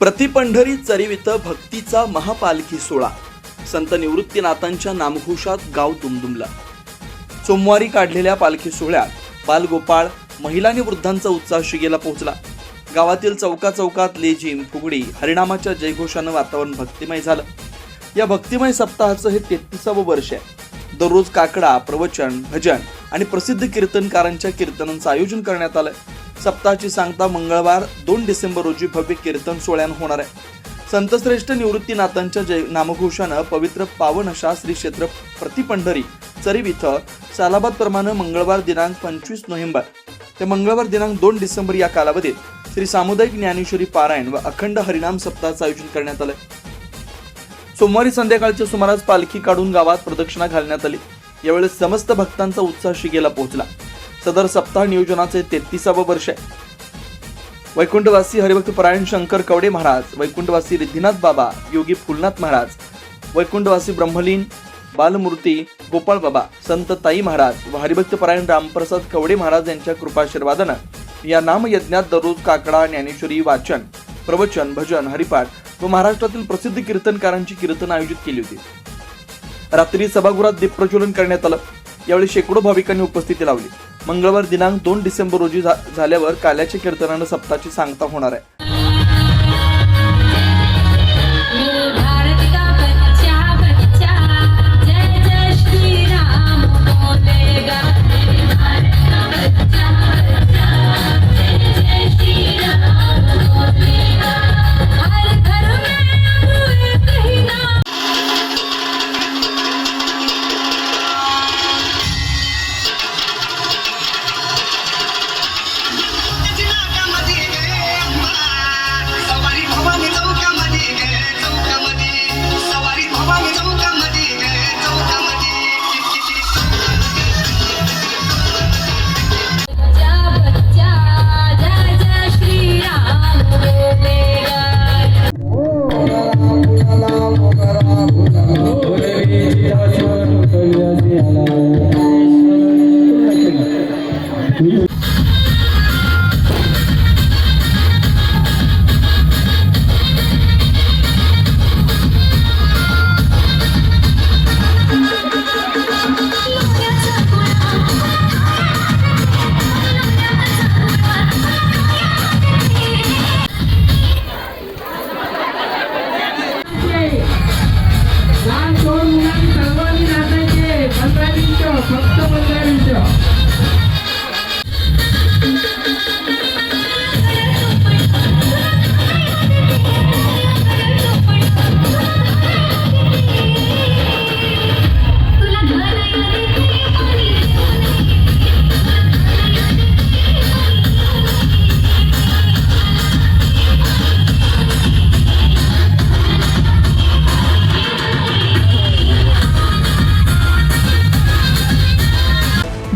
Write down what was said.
प्रतिपंढरी चरीव भक्तीचा महापालखी सोहळा. संत निवृत्तीनाथांच्या नामघोषात गाव दुमदुमला. सोमवारी काढलेल्या पालखी सोहळ्यात बालगोपाळ महिला आणि वृद्धांचा उत्साह शिगेला पोहोचला. गावातील चौका चौकात लेझिम फुगडी हरिनामाच्या जयघोषानं वातावरण भक्तिमय झालं. या भक्तिमय सप्ताहाचं हे तेहतीसावं वर्ष आहे. दररोज काकडा प्रवचन भजन आणि प्रसिद्ध कीर्तनकारांच्या कीर्तनांचं आयोजन करण्यात आलं सप्ताहाची सांगता मंगळवार दोन डिसेंबर रोजी भव्य कीर्तन सोहळ्यान होणार आहे. संतश्रेष्ठ निवृत्तीनाथांच्या जय नामघोषानं पवित्र पावन अशा श्री क्षेत्र प्रतिपंढरी चरीव इथं सालाबादप्रमाणे मंगळवार दिनांक पंचवीस नोव्हेंबर ते मंगळवार दिनांक दोन डिसेंबर या कालावधीत श्री सामुदायिक ज्ञानेश्वरी पारायण व अखंड हरिनाम सप्ताहाचं आयोजन करण्यात आलंय. सोमवारी संध्याकाळच्या सुमारास पालखी काढून गावात प्रदक्षिणा घालण्यात आली. यावेळेस समस्त भक्तांचा उत्साह शिगेला पोहोचला. सदर सप्ताह नियोजनाचे तेहतीसावं वर्ष आहे. वैकुंठवासी हरिभक्त परायण शंकर कवडे महाराज वैकुंठवासी रिद्धिनाथ बाबा योगी फुलनाथ महाराज वैकुंठवासी ब्रह्मलीन बालमूर्ती गोपाळ बाबा संत ताई महाराज व हरिभक्त परायण रामप्रसाद कवडे महाराज यांच्या कृपाशीर्वादानं या नामयज्ञात दररोज काकडा ज्ञानेश्वरी वाचन प्रवचन भजन हरिपाठ व महाराष्ट्रातील प्रसिद्ध कीर्तनकारांची कीर्तन आयोजित केली होती. रात्री सभागृहात दीपप्रज्वलन करण्यात आलं. यावेळी शेकडो भाविकांनी उपस्थिती लावली. मंगळवार दिनांक दोन डिसेंबर रोजी झाल्यावर काल्याच्या कीर्तनानं सप्ताहाची सांगता होणार आहे. 방에